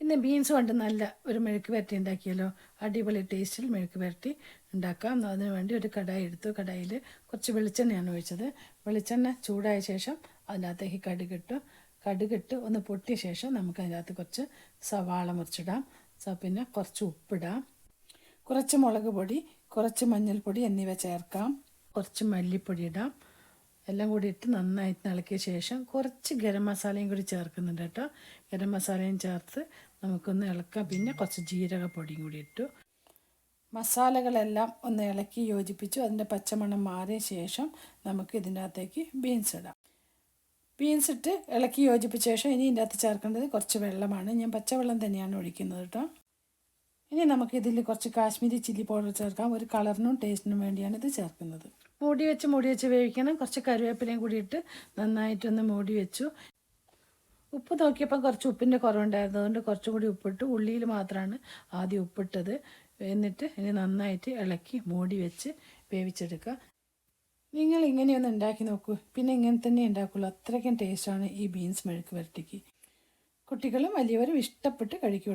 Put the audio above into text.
ഇന്ന് ബീൻസ് കൊണ്ട് നല്ല ഒരു മെഴുക്ക് വരട്ടി ഉണ്ടാക്കിയല്ലോ അടിപൊളി ടേസ്റ്റിൽ മെഴുക്ക് വരട്ടി ഉണ്ടാക്കാം. അതിന് വേണ്ടി ഒരു കടായി എടുത്തു. കടായിൽ കുറച്ച് വെളിച്ചെണ്ണയാണ് ഒഴിച്ചത്. വെളിച്ചെണ്ണ ചൂടായ ശേഷം അതിനകത്തേക്ക് കടുകിട്ടു. കടുകിട്ട് ഒന്ന് പൊട്ടിയ ശേഷം നമുക്ക് അതിനകത്ത് കുറച്ച് സവാള മുറിച്ചിടാം. പിന്നെ കുറച്ച് ഉപ്പിടാം. കുറച്ച് മുളക് പൊടി കുറച്ച് മഞ്ഞൾപ്പൊടി എന്നിവ ചേർക്കാം. കുറച്ച് മല്ലിപ്പൊടി ഇടാം. എല്ലാം കൂടി ഇട്ട് നന്നായിട്ട് ഇളക്കിയ ശേഷം കുറച്ച് ഗരം മസാലയും കൂടി ചേർക്കുന്നുണ്ട് കേട്ടോ. ഗരം മസാലയും ചേർത്ത് നമുക്കൊന്ന് ഇളക്കാം. പിന്നെ കുറച്ച് ജീരകപ്പൊടിയും കൂടി ഇട്ടു. മസാലകളെല്ലാം ഒന്ന് ഇളക്കി യോജിപ്പിച്ചു. അതിന്റെ പച്ചമണം മാറിയ ശേഷം നമുക്ക് ഇതിന്റെ അകത്തേക്ക് ബീൻസ് ഇടാം. ബീൻസ് ഇട്ട് ഇളക്കി യോജിപ്പിച്ച ശേഷം ഇനി ഇതിന്റെ അകത്ത് ചേർക്കേണ്ടത് കുറച്ച് വെള്ളമാണ്. ഞാൻ പച്ചവെള്ളം തന്നെയാണ് ഒഴിക്കുന്നത് കേട്ടോ. ഇനി നമുക്കിതിൽ കുറച്ച് കാശ്മീരി ചില്ലി പൗഡർ ചേർക്കാം. ഒരു കളറിനും ടേസ്റ്റിനും വേണ്ടിയാണ് ഇത് ചേർക്കുന്നത്. മൂടി വെച്ച് മൂടി വെച്ച് വേവിക്കണം. കുറച്ച് കറിവേപ്പിലയും കൂടി ഇട്ട് നന്നായിട്ടൊന്ന് മൂടി വെച്ചു. ഉപ്പ് നോക്കിയപ്പോൾ കുറച്ച് ഉപ്പിന്റെ കുറവുണ്ടായിരുന്നു. അതുകൊണ്ട് കുറച്ചും കൂടി ഉപ്പിട്ട് ഉള്ളിയിൽ മാത്രമാണ് ആദ്യം ഉപ്പിട്ടത്. എന്നിട്ട് ഇനി നന്നായിട്ട് ഇളക്കി മൂടി വെച്ച് വേവിച്ചെടുക്കുക. നിങ്ങൾ ഇങ്ങനെയൊന്ന് ഉണ്ടാക്കി നോക്കൂ. പിന്നെ ഇങ്ങനെ തന്നെ ഉണ്ടാക്കുള്ളൂ. അത്രയ്ക്കും ടേസ്റ്റാണ് ഈ ബീൻസ് മെഴുക്ക് വരട്ടിക്ക് കുട്ടികളും വലിയവരും ഇഷ്ടപ്പെട്ട് കഴിക്കും